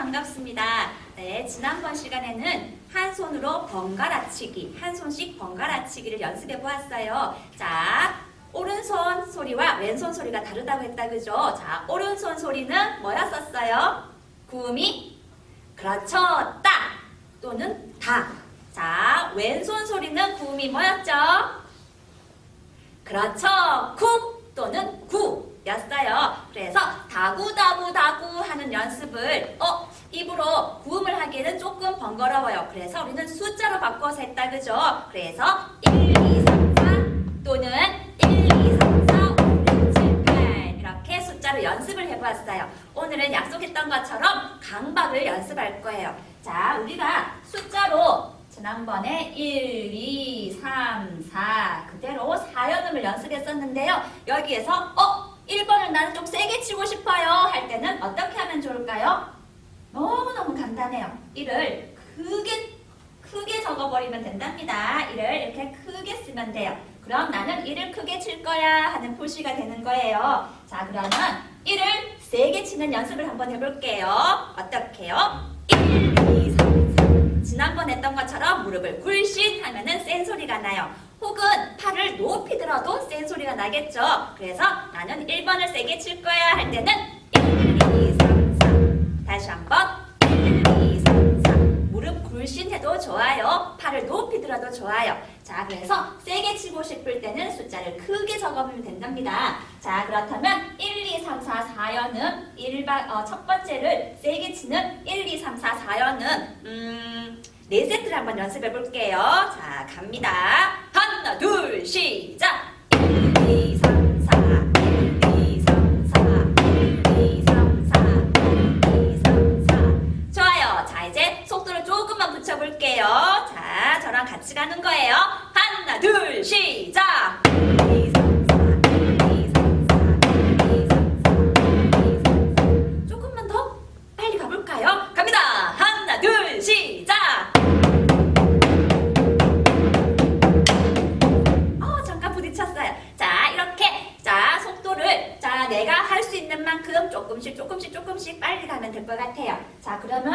반갑습니다. 네, 지난번 시간에는 한 손으로 번갈아치기, 한 손씩 번갈아치기를 연습해 보았어요. 자, 오른손 소리와 왼손 소리가 다르다고 했다, 그죠? 자, 오른손 소리는 뭐였었어요? 구음이 그렇죠, 따 또는 다. 자, 왼손 소리는 구음이 뭐였죠? 그렇죠, 쿡 또는 구 였어요. 그래서 다구 다구 다구 하는 연습을 어 입으로 구음을 하기에는 조금 번거로워요. 그래서 우리는 숫자로 바꿔서 했다, 그죠? 그래서 1, 2, 3, 4 또는 1, 2, 3, 4, 5, 6, 7, 8 이렇게 숫자로 연습을 해보았어요. 오늘은 약속했던 것처럼 강박을 연습할 거예요. 자, 우리가 숫자로 지난번에 1, 2, 3, 4 그대로 4연음을 연습했었는데요. 여기에서 어? 1번을 나는 좀 세게 치고 싶어요 할 때는 어떻게 하면 좋을까요? 너무너무 간단해요. 이를 크게 크게 적어버리면 된답니다. 이를 이렇게 크게 쓰면 돼요. 그럼 나는 이를 크게 칠 거야 하는 표시가 되는 거예요. 자, 그러면 이를 세게 치는 연습을 한번 해볼게요. 어떻게요? 1, 2, 3, 4. 지난번 했던 것처럼 무릎을 굴신 하면은 센 소리가 나요. 혹은 팔을 높이 들어도 센 소리가 나겠죠. 그래서 나는 1번을 세게 칠 거야 할 때는 1, 2, 3, 4. 다시 한번 1, 2, 3, 4. 무릎 굴신해도 좋아요. 팔을 높이 들어도 좋아요. 자, 그래서 세게 치고 싶을 때는 숫자를 크게 적어보면 된답니다. 자, 그렇다면 1, 2, 3, 4, 4연은 일반, 어, 첫 번째를 세게 치는 1, 2, 3, 4, 4연은 음, 네 세트를 한번 연습해 볼게요. 자, 갑니다. 하나, 둘, 시작! 1, 2, 3, 4, 1, 2, 3, 4, 1, 2, 3, 4, 1, 2, 3, 4. 좋아요. 자, 이제 속도를 조금만 붙여볼게요. 자, 저랑 같이 가는 거예요. 하나, 둘, 시 조금씩, 빨리 가면 될 것 같아요. 자, 그러면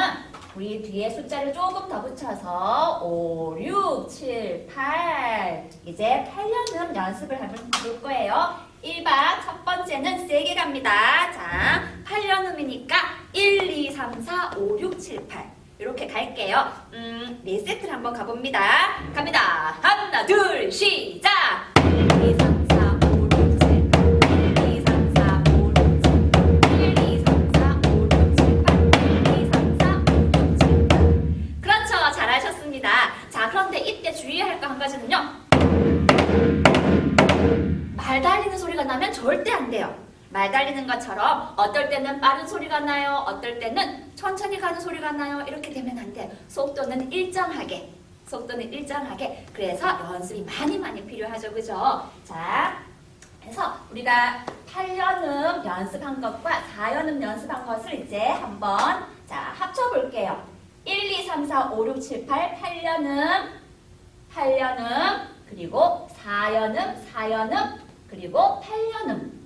우리 뒤에 숫자를 조금 더 붙여서 5, 6, 7, 8. 이제 8년음 연습을 해볼 거예요. 1박 첫 번째는 세게 갑니다. 자, 8년음이니까 1, 2, 3, 4, 5, 6, 7, 8. 이렇게 갈게요. 음, 네 세트를 한번 가봅니다. 갑니다. 하나, 둘, 시작! 돼요. 말 달리는 것처럼 어떨 때는 빠른 소리가 나요. 어떨 때는 천천히 가는 소리가 나요. 이렇게 되면 안 돼요. 속도는 일정하게. 속도는 일정하게. 그래서 연습이 많이 많이 필요하죠. 그죠? 자, 그래서 우리가 8연음 연습한 것과 4연음 연습한 것을 이제 한번 자, 합쳐볼게요. 1, 2, 3, 4, 5, 6, 7, 8, 8연음, 8연음, 그리고 4연음, 4연음, 그리고 8연음.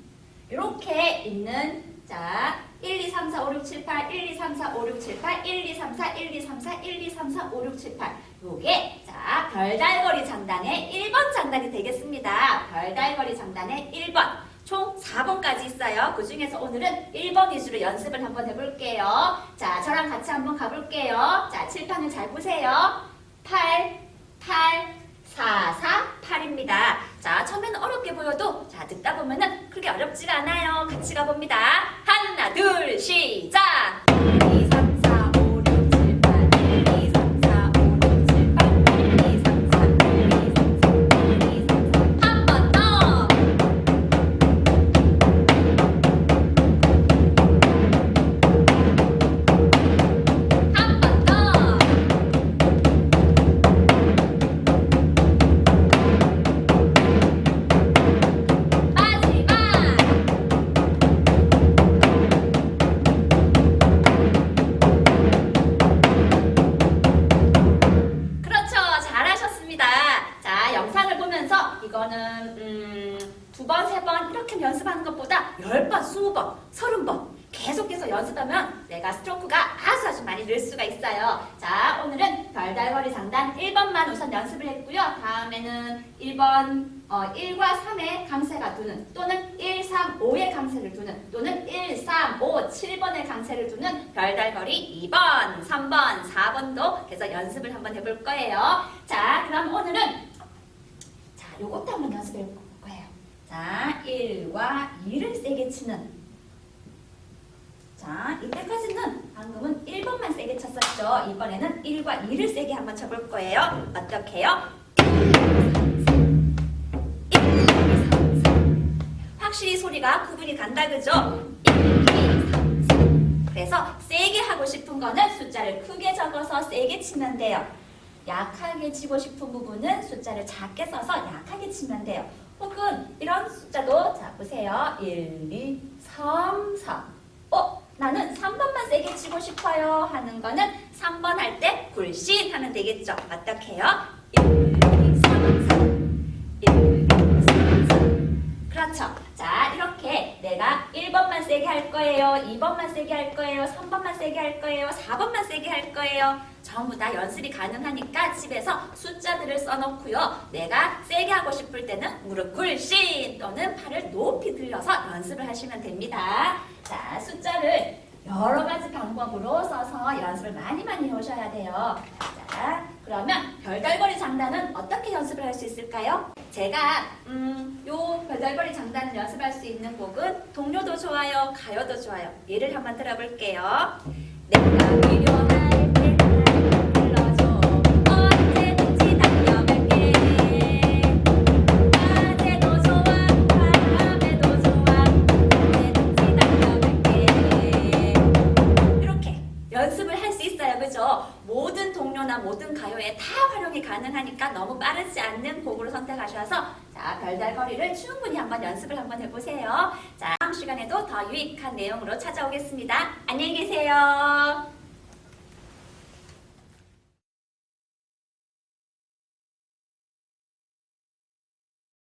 이렇게 있는 자 1, 2, 3, 4, 5, 6, 7, 8 1, 2, 3, 4, 5, 6, 7, 8 1, 2, 3, 4, 1, 2, 3, 4 1, 2, 3, 4, 5, 6, 7, 8 요게 자 별달거리 장단의 1번 장단이 되겠습니다. 별달거리 장단의 1번 총 4번까지 있어요. 그 중에서 오늘은 1번 위주로 연습을 한번 해볼게요. 자 저랑 같이 한번 가볼게요. 자 칠판을 잘 보세요. 8, 8, 4, 4, 8입니다. 자, 처음에는 어렵게 보여도 자, 듣다 보면은 그렇게 어렵지가 않아요. 같이 가봅니다. 하나, 둘, 시작! 이렇게 연습하는 것보다 열 번, 스무 번, 서른 번 계속해서 연습하면 내가 스트로크가 아주 아주 많이 늘 수가 있어요. 자, 오늘은 별달머리 상단 1번만 우선 연습을 했고요. 다음에는 1번 어, 1과 3의 강세가 두는 또는 1, 3, 5의 강세를 두는 또는 1, 3, 5, 7번의 강세를 두는 별달거리 2번, 3번, 4번도 계속 연습을 한번 해볼 거예요. 자, 그럼 오늘은 자, 요것도 한번 연습해 볼 거예요. 자, 1과 2를 세게 치는 자, 이때까지는 방금은 1번만 세게 쳤었죠. 이번에는 1과 2를 세게 한번 쳐볼 거예요. 어떻게 해요? 확실히 소리가 구분이 간다, 그죠? 1, 2, 3, 4. 그래서 세게 하고 싶은 거는 숫자를 크게 적어서 세게 치면 돼요. 약하게 치고 싶은 부분은 숫자를 작게 써서 약하게 치면 돼요. 혹은 이런 숫자도 자 보세요. 1, 2, 3, 4. 어? 나는 3번만 세게 치고 싶어요 하는 거는 3번 할 때 굴신 하면 되겠죠. 어떻게 해요? 1, 세게 할 거예요. 2번만 세게 할 거예요. 3번만 세게 할 거예요. 4번만 세게 할 거예요. 전부 다 연습이 가능하니까 집에서 숫자들을 써놓고요. 내가 세게 하고 싶을 때는 무릎 굴신 또는 팔을 높이 들려서 연습을 하시면 됩니다. 자, 숫자를 여러 가지 방법으로 써서 연습을 많이 많이 해오셔야 돼요. 자, 그러면 별달거리 장단은 어떻게 연습을 할 수 있을까요? 제가 음, 요 별달거리 장단을 연습할 수 있는 곡은 동요도 좋아요, 가요도 좋아요. 예를 한번 들어볼게요. 내가 필요할 가능하니까 너무 빠르지 않는 곡으로 선택하셔서 자, 별달거리를 충분히 한번 연습을 한번 해보세요. 자, 다음 시간에도 더 유익한 내용으로 찾아오겠습니다. 안녕히 계세요.